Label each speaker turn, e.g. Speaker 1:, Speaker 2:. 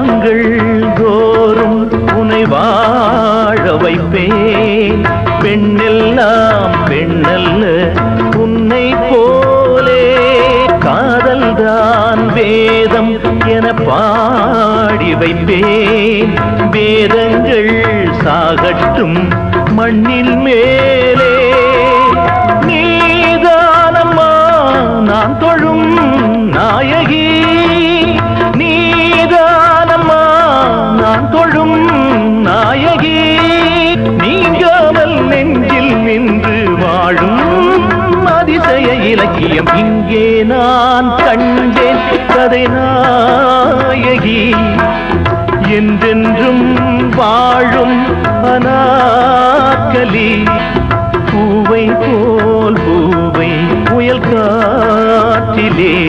Speaker 1: காலங்கள் தோறும் உனை வாழ வைப்பேன். பெண்ணெல்லாம் பெண்ணல்ல உன்னை போலே. காதல்தான் வேதம் என பாடி வைப்பேன். வேதங்கள் சாகட்டும் மண்ணில் மேலே. நீதானம்மா நான் தொழும் நாயகி. இலக்கியம் இங்கே நான் கண்டேன் கதை நாயகி என்றென்றும் வாழும் அனாக்கலி. பூவை போ